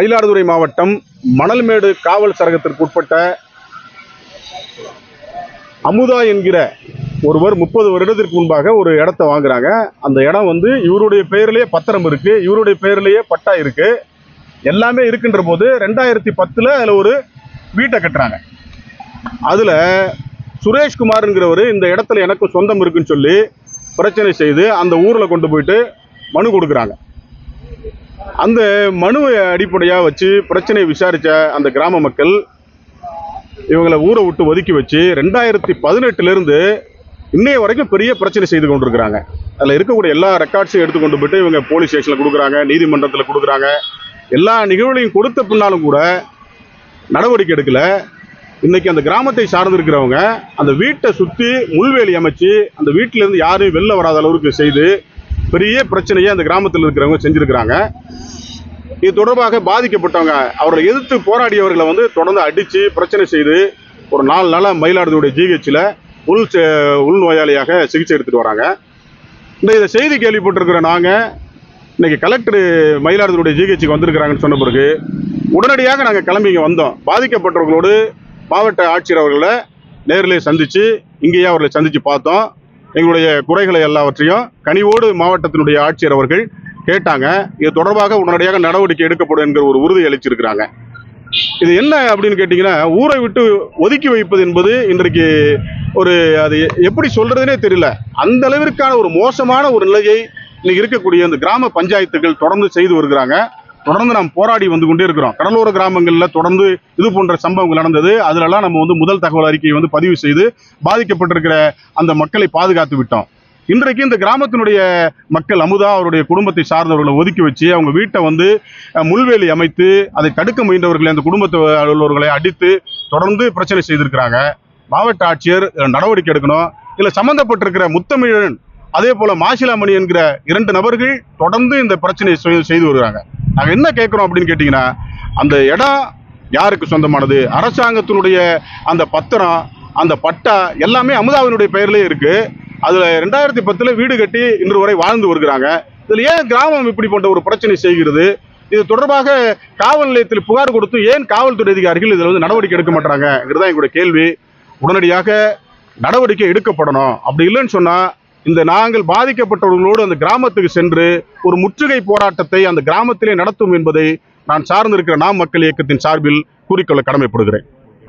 மயிலாடுதுறை மாவட்டம் மணல்மேடு காவல் சரகத்திற்கு உட்பட்ட அமுதா என்கிற ஒருவர் முப்பது வருடத்திற்கு முன்பாக ஒரு இடத்த வாங்குறாங்க. அந்த இடம் வந்து இவருடைய பெயரிலேயே பத்திரம் இருக்கு. இவருடைய பெயர்லேயே பட்டா இருக்கு. எல்லாமே இருக்குன்ற போது ரெண்டாயிரத்தி பத்துல அதில் ஒரு வீட்டை கட்டுறாங்க. அதுல சுரேஷ்குமார்ங்கிறவர் இந்த இடத்துல எனக்கு சொந்தம் இருக்குன்னு சொல்லி பிரச்சனை செய்து அந்த ஊரில் கொண்டு போயிட்டு மனு கொடுக்குறாங்க. அந்த மனுவை அடிப்படையாக வச்சு பிரச்சனையை விசாரித்த அந்த கிராம மக்கள் இவங்களை ஊரை விட்டு ஒதுக்கி வச்சு ரெண்டாயிரத்தி பதினெட்டுலேருந்து இன்னைய வரைக்கும் பெரிய பிரச்சனை செய்து கொண்டிருக்கிறாங்க. அதில் இருக்கக்கூடிய எல்லா ரெக்கார்ட்ஸையும் எடுத்து கொண்டு போயிட்டு இவங்க போலீஸ் ஸ்டேஷனில் கொடுக்குறாங்க நீதிமன்றத்தில் கொடுக்குறாங்க. எல்லா நிகழ்வுகளையும் கொடுத்த பின்னாலும் கூட நடவடிக்கை எடுக்கல. இன்றைக்கி அந்த கிராமத்தை சார்ந்திருக்கிறவங்க அந்த வீட்டை சுற்றி முள்வேலி அமைச்சு அந்த வீட்டிலேருந்து யாரும் வெளில வராத அளவுக்கு செய்து பெரிய பிரச்சனையை அந்த கிராமத்தில் இருக்கிறவங்க செஞ்சிருக்கிறாங்க. இது தொடர்பாக பாதிக்கப்பட்டவங்க அவர்களை எதிர்த்து போராடியவர்களை வந்து தொடர்ந்து அடித்து பிரச்சனை செய்து ஒரு நாலு நாளாக மயிலாடுதுறை ஜிஹெச்சில் உள் செ- உள்நோயாளியாக சிகிச்சை எடுத்துகிட்டு வராங்க. இந்த இதை செய்தி கேள்விப்பட்டிருக்கிற நாங்கள் இன்றைக்கி கலெக்டர் மயிலாடுதுறை ஜிஹெச்சுக்கு வந்திருக்கிறாங்கன்னு சொன்ன பிறகு உடனடியாக நாங்கள் கிளம்பி இங்கே வந்தோம். பாதிக்கப்பட்டவர்களோடு மாவட்ட ஆட்சியர் அவர்களை நேரிலே சந்தித்து இங்கேயே அவர்களை சந்தித்து பார்த்தோம். எங்களுடைய குறைகளை எல்லாவற்றையும் கனிவோடு மாவட்டத்தினுடைய ஆட்சியர் அவர்கள் கேட்டாங்க. இது தொடர்பாக உடனடியாக நடவடிக்கை எடுக்கப்படும் என்கிற ஒரு உறுதி அளிச்சிருக்கிறாங்க. இது என்ன அப்படின்னு கேட்டிங்கன்னா ஊரை விட்டு ஒதுக்கி வைப்பது என்பது இன்றைக்கு ஒரு அது எப்படி சொல்கிறதுனே தெரியல. அந்த அளவிற்கான ஒரு மோசமான ஒரு நிலையை இன்னைக்கு இருக்கக்கூடிய இந்த கிராம பஞ்சாயத்துகள் தொடர்ந்து செய்து வருகிறாங்க. தொடர்ந்து நாம் போராடி வந்து கொண்டே இருக்கிறோம். கடலோர கிராமங்களில் தொடர்ந்து இது போன்ற சம்பவங்கள் நடந்தது. அதிலெல்லாம் நம்ம வந்து முதல் தகவல் அறிக்கையை வந்து பதிவு செய்து பாதிக்கப்பட்டிருக்கிற அந்த மக்களை பாதுகாத்து விட்டோம். இன்றைக்கு இந்த கிராமத்தினுடைய மக்கள் அமுதா அவருடைய குடும்பத்தை சார்ந்தவர்களை ஒதுக்கி வச்சு அவங்க வீட்டை வந்து முள்வேலி அமைத்து அதை தடுக்க முயன்றவர்களை அந்த குடும்பத்தை உள்ளவர்களை அடித்து தொடர்ந்து பிரச்சனை செய்திருக்கிறாங்க. மாவட்ட ஆட்சியர் நடவடிக்கை எடுக்கணும். இதில் சம்பந்தப்பட்டிருக்கிற முத்தமிழன் அதே போல மாசிலாமணி என்கிற இரண்டு நபர்கள் தொடர்ந்து இந்த பிரச்சனையை செய்- செய்து வருகிறாங்க. நாங்கள் என்ன கேட்குறோம் அப்படின்னு கேட்டிங்கன்னா அந்த இடம் யாருக்கு சொந்தமானது? அரசாங்கத்தினுடைய அந்த பத்திரம் அந்த பட்டா எல்லாமே அமுதாவினுடைய பெயர்லேயே இருக்குது அதில் ரெண்டாயிரத்தி பத்தில் வீடு கட்டி இன்று வரை வாழ்ந்து வருகிறாங்க. இதில் ஏன் கிராமம் இப்படி போன்ற ஒரு பிரச்சனை செய்கிறது? இது தொடர்பாக காவல் நிலையத்தில் புகார் கொடுத்து ஏன் காவல்துறை அதிகாரிகள் இதில் வந்து நடவடிக்கை எடுக்க மாட்டாங்கிறதா எங்களுடைய கேள்வி. உடனடியாக நடவடிக்கை எடுக்கப்படணும். அப்படி இல்லைன்னு சொன்னால் இந்த நாங்கள் பாதிக்கப்பட்டவர்களோடு அந்த கிராமத்துக்கு சென்று ஒரு முற்றுகை போராட்டத்தை அந்த கிராமத்திலே நடத்தும் என்பதை நான் சார்ந்திருக்கிற நாம் மக்கள் இயக்கத்தின் சார்பில் கூறிக்கொள்ள கடமைப்படுகிறேன்.